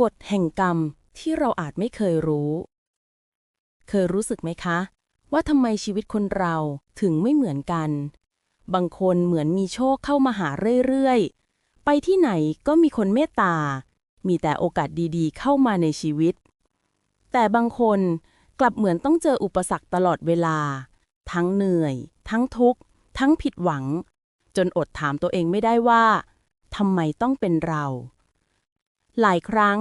กฎแห่งกรรมที่เราอาจไม่เคยรู้ เคยรู้สึกไหมคะ ว่าทำไมชีวิตคนเราถึงไม่เหมือนกัน บางคนเหมือนมีโชคเข้ามาหาเรื่อยๆ ไปที่ไหนก็มีคนเมตตา มีแต่โอกาสดีๆ เข้ามาในชีวิต แต่บางคนกลับเหมือนต้องเจออุปสรรคตลอดเวลา ทั้งเหนื่อย ทั้งทุกข์ ทั้งผิดหวัง จนอดถามตัวเองไม่ได้ว่าทำไมต้องเป็นเรา หลายครั้ง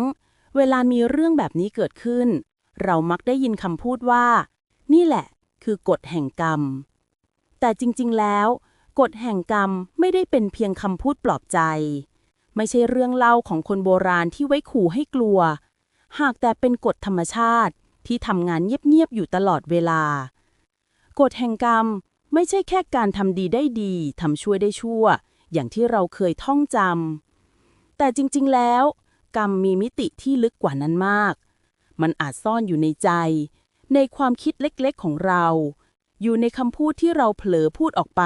เวลามีเรื่องแบบนี้เกิดขึ้น เรามักได้ยินคำพูดว่า นี่แหละ คือกฎแห่งกรรม แต่จริงๆแล้ว กฎแห่งกรรมไม่ได้เป็นเพียงคำพูดปลอบใจ ไม่ใช่เรื่องเล่าของคนโบราณที่ไว้ขู่ให้กลัว หากแต่เป็นกฎธรรมชาติที่ทำงานเงียบๆอยู่ตลอดเวลา กฎแห่งกรรมไม่ใช่แค่การทำดีได้ดีทำชั่วได้ชั่ว อย่างที่เราเคยท่องจำแต่จริงๆแล้ว กรรมมีมิติที่ลึกกว่านั้นมาก มันอาจซ่อนอยู่ในใจ ในความคิดเล็กๆของเรา อยู่ในคำพูดที่เราเผลอพูดออกไป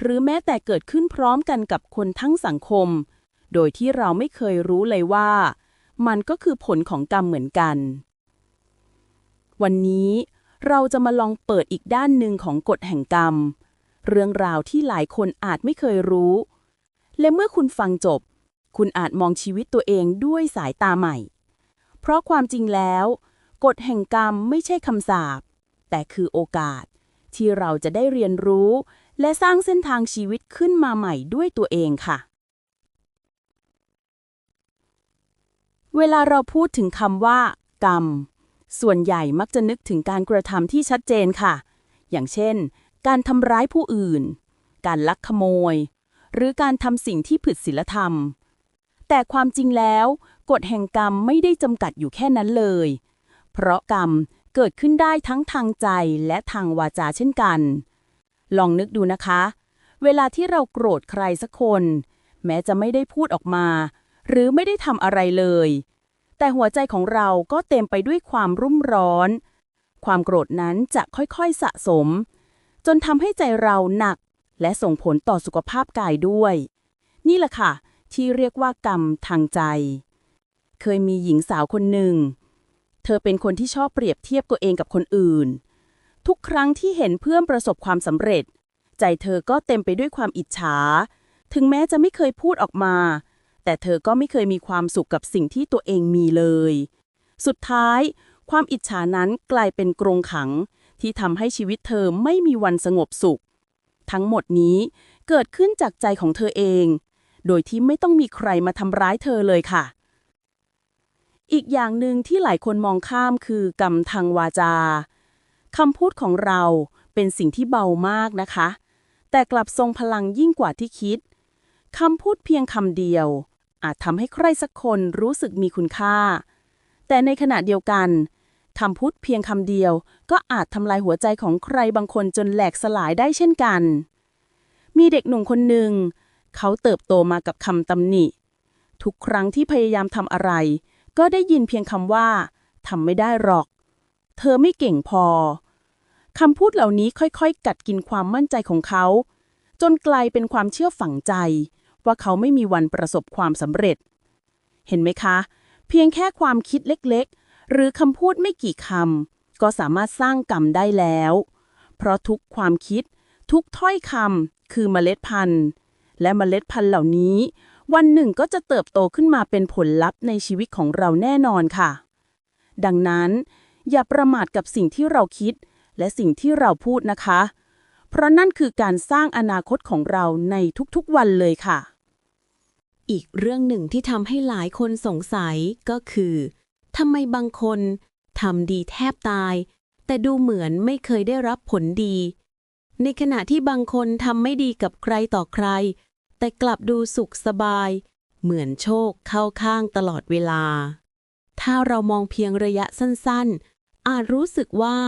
หรือแม้แต่เกิดขึ้นพร้อมกันกับคนทั้งสังคม โดยที่เราไม่เคยรู้เลยว่า มันก็คือผลของกรรมเหมือนกัน วันนี้เราจะมาลองเปิดอีกด้านหนึ่งของกฎแห่งกรรม เรื่องราวที่หลายคนอาจไม่เคยรู้ และเมื่อคุณฟังจบ คุณอาจมองชีวิตตัวเองด้วยสายตาใหม่ เพราะความจริงแล้ว กฎแห่งกรรมไม่ใช่คำสาปแต่คือโอกาส ที่เราจะได้เรียนรู้ และสร้างเส้นทางชีวิตขึ้นมาใหม่ด้วยตัวเองค่ะ เวลาเราพูดถึงคำว่า กรรม ส่วนใหญ่มักจะนึกถึงการกระทำที่ชัดเจนค่ะ อย่างเช่น การทำร้ายผู้อื่น การลักขโมย หรือการทำสิ่งที่ผิดศีลธรรม แต่ความจริงแล้ว กฎแห่งกรรมไม่ได้จำกัดอยู่แค่นั้นเลย เพราะกรรมเกิดขึ้นได้ทั้งทางใจและทางวาจาเช่นกัน ลองนึกดูนะคะ เวลาที่เราโกรธใครสักคน แม้จะไม่ได้พูดออกมา หรือไม่ได้ทำอะไรเลย แต่หัวใจของเราก็เต็มไปด้วยความรุ่มร้อน ความโกรธนั้นจะค่อยๆสะสม จนทำให้ใจเราหนัก และส่งผลต่อสุขภาพกายด้วย นี่แหละค่ะ ที่เรียกว่ากรรมทางใจ เคยมีหญิงสาวคนหนึ่ง เธอเป็นคนที่ชอบเปรียบเทียบตัวเองกับคนอื่น ทุกครั้งที่เห็นเพื่อนประสบความสำเร็จ ใจเธอก็เต็มไปด้วยความอิจฉา ถึงแม้จะไม่เคยพูดออกมา แต่เธอก็ไม่เคยมีความสุขกับสิ่งที่ตัวเองมีเลย สุดท้าย ความอิจฉานั้นกลายเป็นกรงขัง ที่ทำให้ชีวิตเธอไม่มีวันสงบสุข ทั้งหมดนี้เกิดขึ้นจากใจของเธอเอง โดยที่ไม่ต้องมีใครมาทำร้ายเธอเลยค่ะ อีกอย่างหนึ่งที่หลายคนมองข้ามคือกรรมทางวาจาคำพูดของเราเป็นสิ่งที่เบามากนะคะ แต่กลับทรงพลังยิ่งกว่าที่คิดคำพูดเพียงคำเดียว อาจทำให้ใครสักคนรู้สึกมีคุณค่า แต่ในขณะเดียวกันคำพูดเพียงคำเดียว ก็อาจทำลายหัวใจของใครบางคนจนแหลกสลายได้เช่นกัน มีเด็กหนุ่มคนหนึ่ง เขาเติบโตมากับคำตำหนิ ทุกครั้งที่พยายามทำอะไร ก็ได้ยินเพียงคำว่าทำไม่ได้หรอก เธอไม่เก่งพอคำพูดเหล่านี้ค่อยๆ กัดกินความมั่นใจของเขา จนกลายเป็นความเชื่อฝังใจ ว่าเขาไม่มีวันประสบความสำเร็จ เห็นไหมคะ เพียงแค่ความคิดเล็กๆ หรือคำพูดไม่กี่คำก็สามารถสร้างกรรมได้แล้ว เพราะทุกความคิด ทุกถ้อยคำคือเมล็ดพันธุ์ และเมล็ดพันธุ์เหล่านี้ วันหนึ่งก็จะเติบโตขึ้นมาเป็นผลลัพธ์ในชีวิตของเราแน่นอนค่ะ ดังนั้น อย่าประมาทกับสิ่งที่เราคิด และสิ่งที่เราพูดนะคะ เพราะนั่นคือการสร้างอนาคตของเราในทุกๆวันเลยค่ะ อีกเรื่องหนึ่งที่ทำให้หลายคนสงสัยก็คือทำไมบางคนทำดีแทบตาย แต่ดูเหมือนไม่เคยได้รับผลดี ในขณะที่บางคนทำไม่ดีกับใครต่อใคร แต่กลับดูสุขสบาย เหมือนโชคเข้าข้างตลอดเวลา ถ้าเรามองเพียงระยะสั้นๆ อาจรู้สึกว่า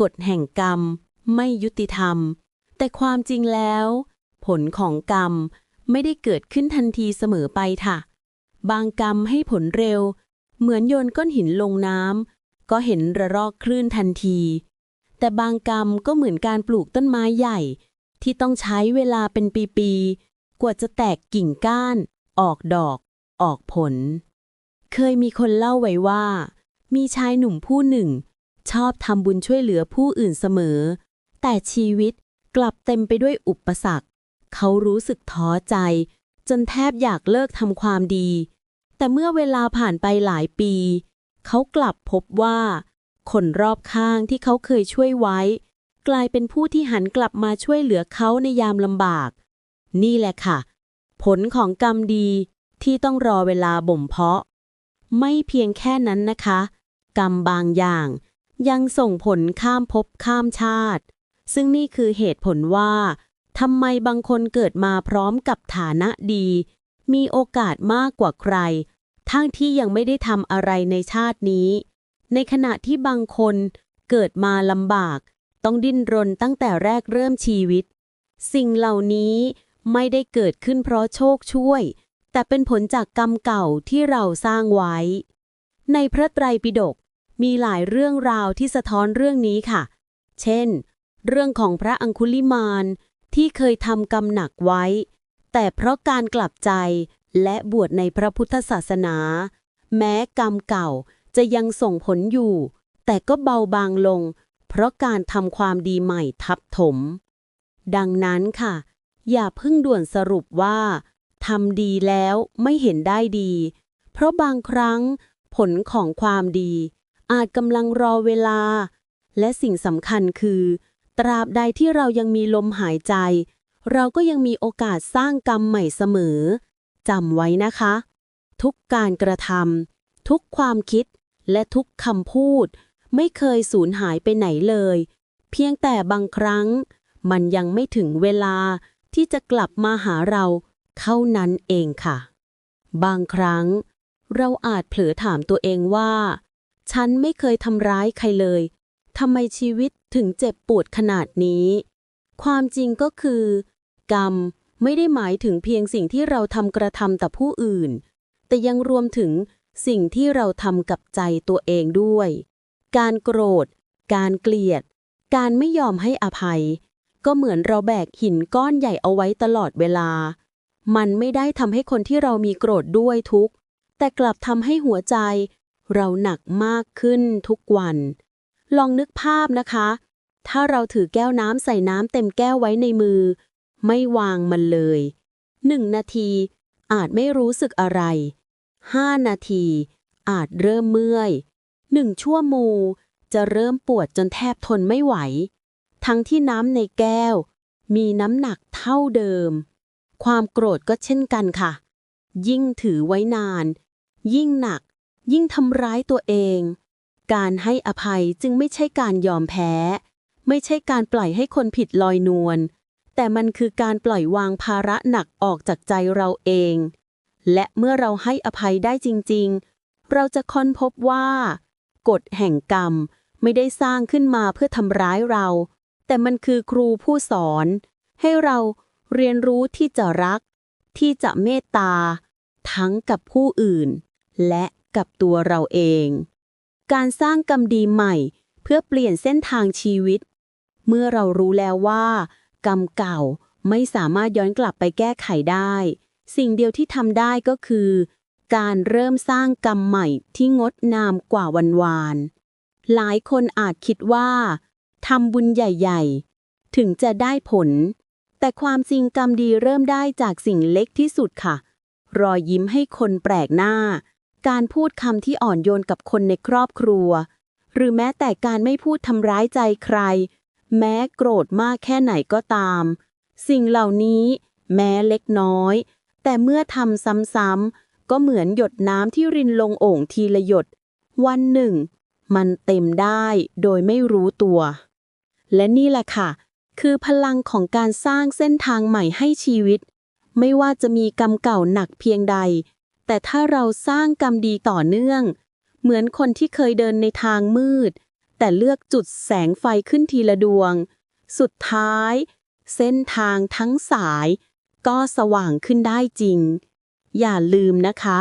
กฎแห่งกรรมไม่ยุติธรรม แต่ความจริงแล้ว ผลของกรรมไม่ได้เกิดขึ้นทันทีเสมอไปค่ะ บางกรรมให้ผลเร็ว เหมือนโยนก้อนหินลงน้ำก็เห็นระรอกคลื่นทันที แต่บางกรรมก็เหมือนการปลูกต้นไม้ใหญ่ ที่ต้องใช้เวลาเป็นปีๆ กว่าจะแตกกิ่งก้าน ออกดอก ออกผล เคยมีคนเล่าไว้ว่า มีชายหนุ่มผู้หนึ่ง ชอบทำบุญช่วยเหลือผู้อื่นเสมอ แต่ชีวิตกลับเต็มไปด้วยอุปสรรค เขารู้สึกท้อใจ จนแทบอยากเลิกทำความดี แต่เมื่อเวลาผ่านไปหลายปี เขากลับพบว่า คนรอบข้างที่เขาเคยช่วยไว้ กลายเป็นผู้ที่หันกลับมาช่วยเหลือเขาในยามลำบาก นี่แหละค่ะ ผลของกรรมดีที่ต้องรอเวลาบ่มเพาะ ไม่เพียงแค่นั้นนะคะ กรรมบางอย่าง ยังส่งผลข้ามภพข้ามชาติ ซึ่งนี่คือเหตุผลว่าทำไมบางคนเกิดมาพร้อมกับฐานะดี มีโอกาสมากกว่าใคร ทั้งที่ยังไม่ได้ทำอะไรในชาตินี้ ในขณะที่บางคนเกิดมาลำบาก ต้องดิ้นรนตั้งแต่แรกเริ่มชีวิต สิ่งเหล่านี้ ไม่ได้เกิดขึ้นเพราะโชคช่วย แต่เป็นผลจากกรรมเก่าที่เราสร้างไว้ ในพระไตรปิฎกมีหลายเรื่องราวที่สะท้อนเรื่องนี้ค่ะ เช่น เรื่องของพระอังคุลิมานที่เคยทำกรรมหนักไว้ แต่เพราะการกลับใจและบวชในพระพุทธศาสนา แม้กรรมเก่าจะยังส่งผลอยู่ แต่ก็เบาบางลง เพราะการทำความดีใหม่ทับถม ดังนั้นค่ะ อย่าเพิ่งด่วนสรุปว่าทำดีแล้วไม่เห็นได้ดี เพราะบางครั้งผลของความดี อาจกำลังรอเวลา และสิ่งสำคัญคือ ตราบใดที่เรายังมีลมหายใจ เราก็ยังมีโอกาสสร้างกรรมใหม่เสมอจำไว้นะคะ ทุกการกระทำทุกความคิดและทุกคำพูด ไม่เคยสูญหายไปไหนเลย เพียงแต่บางครั้ง มันยังไม่ถึงเวลา ที่จะกลับมาหาเราเท่านั้นเองค่ะ บางครั้ง เราอาจเผลอถามตัวเองว่า ฉันไม่เคยทำร้ายใครเลยทำไมชีวิตถึงเจ็บปวดขนาดนี้ ความจริงก็คือ กรรมไม่ได้หมายถึงเพียงสิ่งที่เราทำกระทำต่อผู้อื่น แต่ยังรวมถึงสิ่งที่เราทำกับใจตัวเองด้วย การโกรธ การเกลียด การไม่ยอมให้อภัย ก็เหมือนเราแบกหินก้อนใหญ่เอาไว้ตลอดเวลา มันไม่ได้ทำให้คนที่เรามีโกรธด้วยทุก แต่กลับทำให้หัวใจ เราหนักมากขึ้นทุกวัน ลองนึกภาพนะคะ ถ้าเราถือแก้วน้ำใส่น้ำเต็มแก้วไว้ในมือ ไม่วางมันเลยหนึ่งนาที อาจไม่รู้สึกอะไรห้านาที อาจเริ่มเมื่อยหนึ่งชั่วโมงจะเริ่มปวดจนแทบทนไม่ไหว ทั้งที่น้ำในแก้ว มีน้ำหนักเท่าเดิม ความโกรธก็เช่นกันค่ะ ยิ่งถือไว้นาน ยิ่งหนัก ยิ่งทำร้ายตัวเอง การให้อภัยจึงไม่ใช่การยอมแพ้ ไม่ใช่การปล่อยให้คนผิดลอยนวล แต่มันคือการปล่อยวางภาระหนักออกจากใจเราเอง และเมื่อเราให้อภัยได้จริง ๆ เราจะค้นพบว่า กฎแห่งกรรมไม่ได้สร้างขึ้นมาเพื่อทำร้ายเรา แต่มันคือครูผู้สอน ให้เราเรียนรู้ที่จะรัก ที่จะเมตตา ทั้งกับผู้อื่น และกับตัวเราเอง การสร้างกรรมดีใหม่ เพื่อเปลี่ยนเส้นทางชีวิต เมื่อเรารู้แล้วว่า กรรมเก่าไม่สามารถย้อนกลับไปแก้ไขได้ สิ่งเดียวที่ทำได้ก็คือ การเริ่มสร้างกรรมใหม่ที่งดงามกว่าวันวาน หลายคนอาจคิดว่า ทำบุญใหญ่ๆ ถึงจะได้ผล แต่ความจริงกรรมดีเริ่มได้จากสิ่งเล็กที่สุดค่ะ รอยยิ้มให้คนแปลกหน้า การพูดคำที่อ่อนโยนกับคนในครอบครัว หรือแม้แต่การไม่พูดทำร้ายใจใคร แม้โกรธมากแค่ไหนก็ตาม สิ่งเหล่านี้ แม้เล็กน้อย แต่เมื่อทำซ้ำๆก็เหมือนหยดน้ำที่รินลงโอ่งทีละหยด วันหนึ่งมันเต็มได้โดยไม่รู้ตัว และนี่แหละค่ะ คือพลังของการสร้างเส้นทางใหม่ให้ชีวิต ไม่ว่าจะมีกรรมเก่าหนักเพียงใด แต่ถ้าเราสร้างกรรมดีต่อเนื่อง เหมือนคนที่เคยเดินในทางมืด แต่เลือกจุดแสงไฟขึ้นทีละดวง สุดท้าย เส้นทางทั้งสาย ก็สว่างขึ้นได้จริง อย่าลืมนะคะ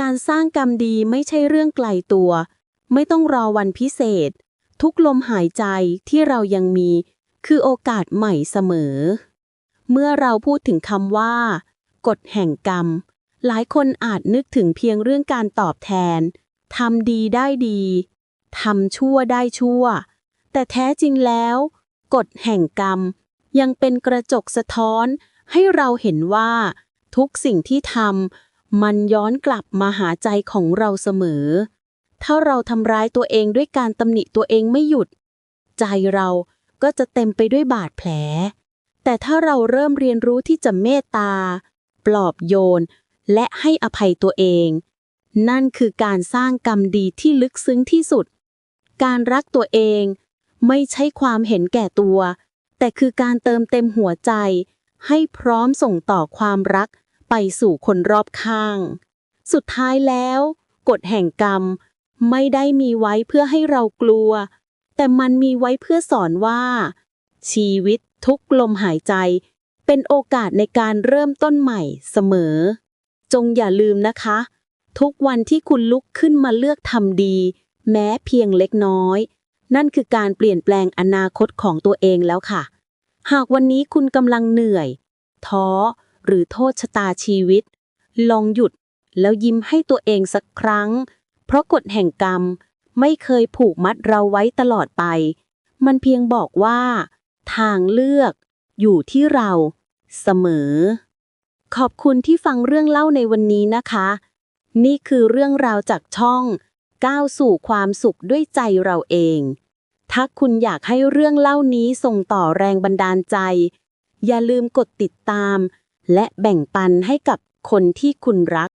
การสร้างกรรมดีไม่ใช่เรื่องไกลตัว ไม่ต้องรอวันพิเศษ ทุกลมหายใจที่เรายังมี คือโอกาสใหม่เสมอ เมื่อเราพูดถึงคำว่า กฎแห่งกรรม หลายคนอาจนึกถึงเพียงเรื่องการตอบแทนทำดีได้ดีทำชั่วได้ชั่ว แต่แท้จริงแล้ว กฎแห่งกรรม ยังเป็นกระจกสะท้อน ให้เราเห็นว่า ทุกสิ่งที่ทำมันย้อนกลับมาหาใจของเราเสมอ ถ้าเราทำร้ายตัวเองด้วยการตำหนิตัวเองไม่หยุด ใจเราก็จะเต็มไปด้วยบาดแผล แต่ถ้าเราเริ่มเรียนรู้ที่จะเมตตา ปลอบโยน และให้อภัยตัวเอง นั่นคือการสร้างกรรมดีที่ลึกซึ้งที่สุด การรักตัวเองไม่ใช่ความเห็นแก่ตัว แต่คือการเติมเต็มหัวใจ ให้พร้อมส่งต่อความรักไปสู่คนรอบข้าง สุดท้ายแล้ว กฎแห่งกรรม ไม่ได้มีไว้เพื่อให้เรากลัว แต่มันมีไว้เพื่อสอนว่า ชีวิตทุกลมหายใจ เป็นโอกาสในการเริ่มต้นใหม่เสมอ จงอย่าลืมนะคะ ทุกวันที่คุณลุกขึ้นมาเลือกทำดี แม้เพียงเล็กน้อย นั่นคือการเปลี่ยนแปลงอนาคตของตัวเองแล้วค่ะ หากวันนี้คุณกำลังเหนื่อย ท้อ หรือโทษชะตาชีวิต ลองหยุดแล้วยิ้มให้ตัวเองสักครั้ง ราะกฎแห่งกรรมไม่เคยผูกมัดเราไว้ตลอดไป มันเพียงบอกว่า ทางเลือก อยู่ที่เรา เสมอ ขอบคุณที่ฟังเรื่องเล่าในวันนี้นะคะ นี่คือเรื่องราวจากช่อง ก้าวสู่ความสุขด้วยใจเราเอง ถ้าคุณอยากให้เรื่องเล่านี้ส่งต่อแรงบันดาลใจ อย่าลืมกดติดตาม และแบ่งปันให้กับคนที่คุณรัก